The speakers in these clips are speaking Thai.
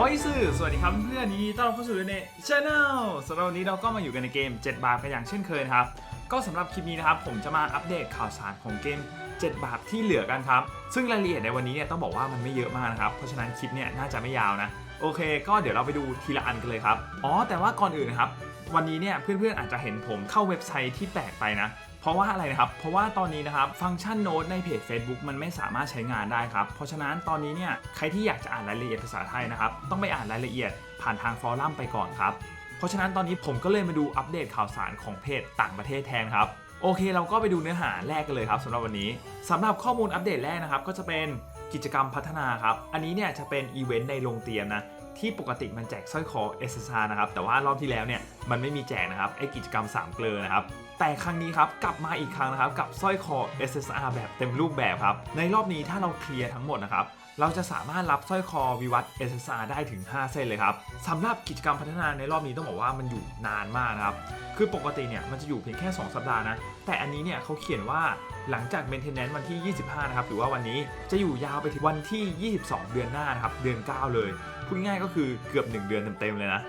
โอ้ยสื่อสวัสดีครับเพื่อนๆยินดีต้อนรับเข้าสู่ในช anel สำหรับวันนี้เราก็มาอยู่กันในเกม 7 บาทกันอย่างเช่นเคยครับ ก็สำหรับคลิปนี้นะครับ ผมจะมาอัปเดตข่าวสารของเกม 7 บาทที่เหลือกันครับ ซึ่งรายละเอียดในวันนี้เนี่ยต้องบอกว่ามันไม่เยอะมากนะครับ เพราะฉะนั้นคลิปเนี่ยน่าจะไม่ยาวนะ โอเค ก็เดี๋ยวเราไปดูทีละอันกันเลยครับ อ๋อ แต่ว่าก่อนอื่นนะครับ วันนี้เนี่ยเพื่อนๆอาจจะเห็นผมเข้าเว็บไซต์ที่แปลกไปนะ เพราะว่าอะไรนะครับ เพราะว่าตอนนี้นะครับฟังก์ชันโน้ตในเพจ Facebook มันไม่สามารถใช้งานได้ครับ เพราะฉะนั้นตอนนี้เนี่ยใครที่อยากจะอ่านรายละเอียดภาษาไทยนะครับต้องไปอ่านรายละเอียดผ่านทางฟอรัมไปก่อนครับ เพราะฉะนั้นตอนนี้ผมก็เลยมาดูอัปเดตข่าวสารของเพจต่างประเทศแทนครับโอเค เราก็ไปดูเนื้อหาแรกกันเลยครับสำหรับวันนี้สำหรับข้อมูลอัปเดตแรกนะครับก็จะเป็นกิจกรรมพัฒนาครับ อันนี้เนี่ยจะเป็นอีเวนต์ในโรงเตรียมนะ ที่ปกติมันแจกสร้อยคอ SSR นะครับ แต่ว่ารอบที่แล้วเนี่ยมันไม่มีแจกนะครับไอกิจกรรม 3 เกลือนะครับ แต่ครั้งนี้ครับกลับมาอีกครั้งนะครับกับสร้อยคอ SSR แบบเต็มรูปแบบครับ ในรอบนี้ถ้าเราเคลียร์ทั้งหมดนะครับ เราจะสามารถรับสร้อยคอวิวัฒน์ SSR ได้ถึง 5 เส้นเลยครับสำหรับกิจกรรมพัฒนาในรอบนี้ต้องบอกว่ามันอยู่นานมากนะครับ คือปกติเนี่ยมันจะอยู่เพียงแค่ 2 สัปดาห์นะ แต่อันนี้เนี่ยเขาเขียนว่าหลังจาก maintenance วันที่ 25 นะครับ หรือว่าวันนี้จะอยู่ยาวไปถึงวันที่ 22 เดือนหน้านะครับ เดือน 9 เลย พูดง่ายก็คือเกือบ 1 เดือนเต็มๆเลยนะ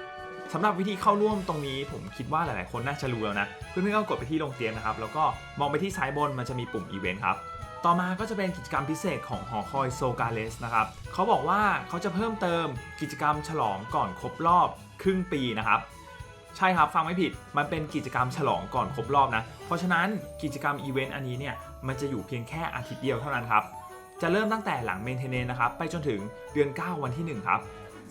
สำหรับวิธีเข้าร่วมตรงนี้ผมคิดว่าหลายๆ คนน่าจะรู้แล้วนะ เพื่อนๆก็กดไปที่ลงเตียงนะครับ แล้วก็มองไปที่ซ้ายบนมันจะมีปุ่มอีเวนต์ครับ ต่อมาก็จะเป็นกิจกรรมพิเศษของหอคอยโซกาเลสนะครับเขาบอกว่าเขาจะเพิ่มเติมกิจกรรมฉลองก่อนครบรอบครึ่งปีนะครับใช่ครับฟังไม่ผิดมันเป็นกิจกรรมฉลองก่อนครบรอบนะ เพราะฉะนั้นกิจกรรมอีเวนต์อันนี้เนี่ยมันจะอยู่เพียงแค่อาทิตย์เดียวเท่านั้นครับ จะเริ่มตั้งแต่หลังเมนเทนเนนนะครับ ไปจนถึงเดือน 9 วันที่ 1 ครับ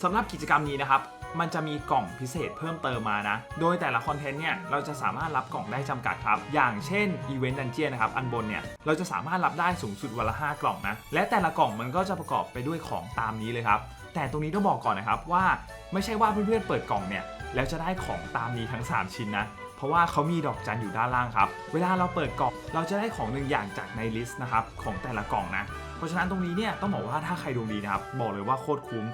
สำหรับกิจกรรมนี้นะครับ มันจะมีกล่องพิเศษเพิ่มเติมมานะ โดยแต่ละคอนเทนต์เนี่ยเราจะสามารถรับกล่องได้จำกัดครับ อย่างเช่นอีเวนต์ดันเจียนนะครับอันบนเนี่ยเราจะสามารถรับได้สูงสุดวันละ 5 กล่องนะ และแต่ละกล่องมันก็จะประกอบไปด้วยของตามนี้เลยครับ แต่ตรงนี้ต้องบอกก่อนนะครับว่าไม่ใช่ว่าเพื่อนๆเปิดกล่องเนี่ยแล้วจะได้ของตามนี้ทั้ง 3 ชิ้นนะเพราะว่าเขามีดอกจันอยู่ด้านล่างครับ เวลาเราเปิดกล่อง เราจะได้ของหนึ่งอย่างจากในลิสต์นะครับของแต่ละกล่องนะ เพราะฉะนั้นตรงนี้เนี่ยต้องบอกว่าถ้าใครดวงดีนะครับ บอกเลยว่าโคตรคุ้ม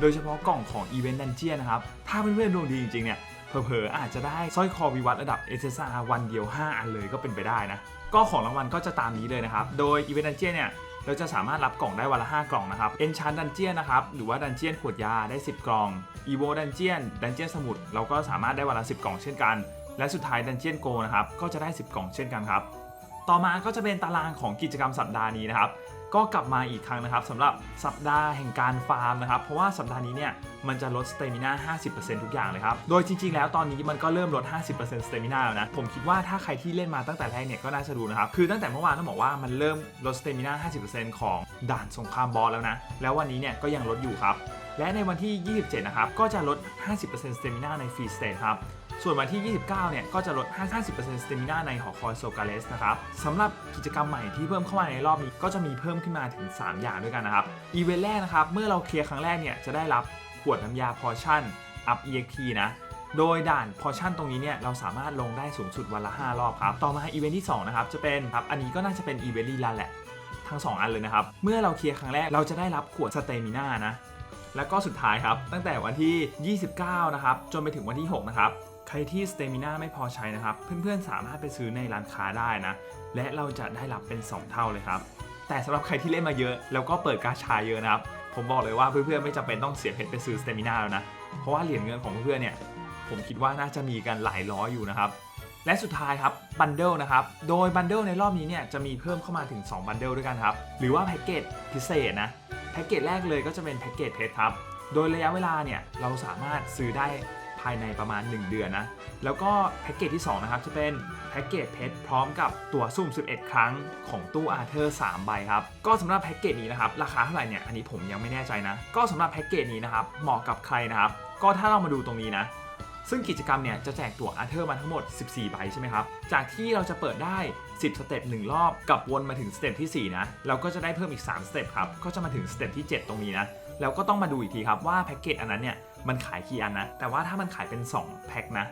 โดยเฉพาะกล่องของ Event Dungeon นะครับ ถ้าเพื่อนๆดวงดีจริงๆเนี่ยเผลอๆอาจจะได้สร้อยคอวิวัฒน์ระดับ SSR วันเดียว 5 อันเลยก็เป็นไปได้นะ ก็ของรางวัลก็จะตามนี้เลยนะครับ โดย Event Dungeon เนี่ยเราจะสามารถรับกล่องได้วันละ 5 กล่องนะครับ Enchant Dungeon นะครับ หรือว่า Dungeon ขวดยาได้ 10 กล่อง Evo Dungeon Dungeon สมุดเราก็สามารถได้วันละ 10 กล่องเช่นกัน และสุดท้าย Dungeon Go นะครับก็จะได้ 10 กล่องเช่นกันครับ ต่อมาก็จะเป็นตารางของกิจกรรมสัปดาห์นี้นะครับ ก็กลับมาอีกครั้งนะครับสำหรับสัปดาห์แห่งการฟาร์มนะครับ เพราะว่าสัปดาห์นี้เนี่ยมันจะลดสเตมิน่า50%ทุกอย่างเลยครับ โดยจริงๆ แล้วตอนนี้มันก็เริ่มลด 50%สเตมิน่าแล้วนะ ผมคิดว่าถ้าใครที่เล่นมาตั้งแต่แรกเนี่ยก็น่าจะรู้นะครับ คือตั้งแต่เมื่อวานต้องบอกว่ามันเริ่มลดสเตมิน่า50%ของด่านสงครามบอสแล้วนะ แล้ววันนี้เนี่ยก็ยังลดอยู่ครับ และในวันที่ 27 นะครับ ก็จะลด 50% stamina ในฟรีสเต e ครับ ส่วนวันที่ 29 เนี่ย ก็จะลด 50% stamina ในหอคอยโซกาเลสนะครับสำหรับกิจกรรมใหม่ที่เพิ่มเข้ามาในรอบนี้ ก็จะมีเพิ่มขึ้นมาถึง 3 อย่างด้วยกันนะครับ อีเวนต์แรกนะครับ เมื่อเราเคลียร์ครั้งแรกเนี่ย จะได้รับขวดน้ำยาพอชั่น up EXP นะ โดยด่านพอชั่นตรงนี้เนี่ย เราสามารถลงได้สูงสุดวันละ 5 รอบครับ ต่อมาอีเวนต์ที่ 2 นะครับ จะเป็นครับ อันนี้ก็น่าจะเป็นอีเวนต์รีลันแหละ ทั้ง 2 อันเลยนะครับ เมื่อเราเคลียร์ครั้งแรก เราจะได้รับขวดสเตมิน่านะ แล้วก็สุดท้ายครับ ตั้งแต่วันที่ 29 นะครับ จนไปถึงวันที่ 6 นะครับ ใครที่สเตมิน่าไม่พอใช้นะครับ เพื่อนๆสามารถไปซื้อในร้านค้าได้นะ และเราจะได้รับเป็น 2 เท่าเลยครับ แต่สำหรับใครที่เล่นมาเยอะ แล้วก็เปิดกาชาเยอะนะครับ ผมบอกเลยว่าเพื่อนๆไม่จำเป็นต้องเสียเพชรไปซื้อสเตมิน่าแล้วนะ เพราะว่าเหรียญเงินของเพื่อนๆเนี่ย ผมคิดว่าน่าจะมีกันหลายร้อยอยู่นะครับ และสุดท้ายครับบันเดิลนะครับ โดยบันเดิลในรอบนี้เนี่ยจะมีเพิ่มเข้ามาถึง 2 บันเดิลด้วยกันครับ หรือว่าแพ็กเกจพิเศษนะ แพ็กเกจแรกเลยก็จะเป็นแพ็กเกจเพชรครับ โดยระยะเวลาเนี่ยเราสามารถซื้อได้ายในประมาณ 1 เดือนนะ แล้วก็แพ็กเกจที่ 2 นะครับ จะเป็นแพ็กเกจเพชรพร้อมกับตัวสุ่ม 11 ครั้งของตู้อาร์เธอร์3ใบครับ ก็สำหรับแพ็กเกจนี้นะครับ ราคาเท่าไหร่เนี่ย อันนี้ผมยังไม่แน่ใจนะ ก็สำหรับแพ็กเกจนี้นะครับ เหมาะกับใครนะครับ ก็ถ้าเรามาดูตรงนี้นะ ซึ่งกิจกรรมเนี่ยจะแจกตั๋วอาร์เธอร์มาทั้งหมด 14 ใบใช่ไหมครับ จากที่เราจะเปิดได้ 10 สเต็ป1รอบ กับวนมาถึงสเต็ปที่ 4 นะ เราก็จะได้เพิ่มอีก 3 สเต็ปครับ ก็จะมาถึงสเต็ปที่ 7 ตรงนี้นะ แล้วก็ต้องมาดูอีกทีครับว่าแพ็กเกจอันนั้นเนี่ย มันขายกี่อันนะ แต่ว่าถ้ามันขายเป็น 2 แพ็คนะ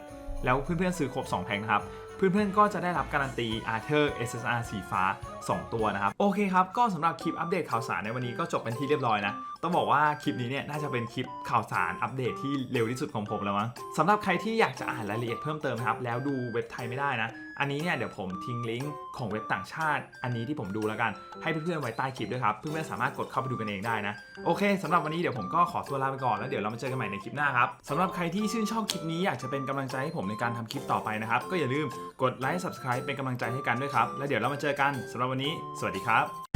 แล้วเพื่อนๆซื้อครบ 2 แพ็คนะครับ เพื่อนๆ ก็จะได้รับการันตีอาร์เธอร์ SSR สีฟ้า 2 ตัวนะครับ โอเคครับ ก็สำหรับคลิปอัปเดตข่าวสารในวันนี้ก็จบเป็นที่เรียบร้อยนะ ต้องบอกว่าคลิปนี้เนี่ยน่าจะเป็นคลิปข่าวสารอัปเดตที่เร็วที่สุดของผมแล้วมั้งสำหรับใครที่อยากจะอ่านรายละเอียดเพิ่มเติมครับ แล้วดูเว็บไทยไม่ได้นะ อันนี้เนี่ยเดี๋ยวผมทิ้งลิงก์ของเว็บต่างชาติ อันนี้ที่ผมดูแล้วกัน ให้เพื่อนๆไว้ใต้คลิปด้วยครับ เพื่อนๆสามารถกดเข้าไปดูกันเองได้นะ โอเคสำหรับวันนี้เดี๋ยวผมก็ขอตัวลาไปก่อนแล้วเดี๋ยวเรามาเจอกันใหม่ในคลิปหน้าครับสำหรับใครที่ชื่นชอบคลิปนี้อยากจะเป็นกำลังใจให้ผมในการทำคลิปต่อไปนะครับก็อย่าลืมกดไลค์ subscribe เป็นกำลังใจให้กันด้วยครับ แล้วเดี๋ยวเรามาเจอกันสำหรับวันนี้ สวัสดีครับ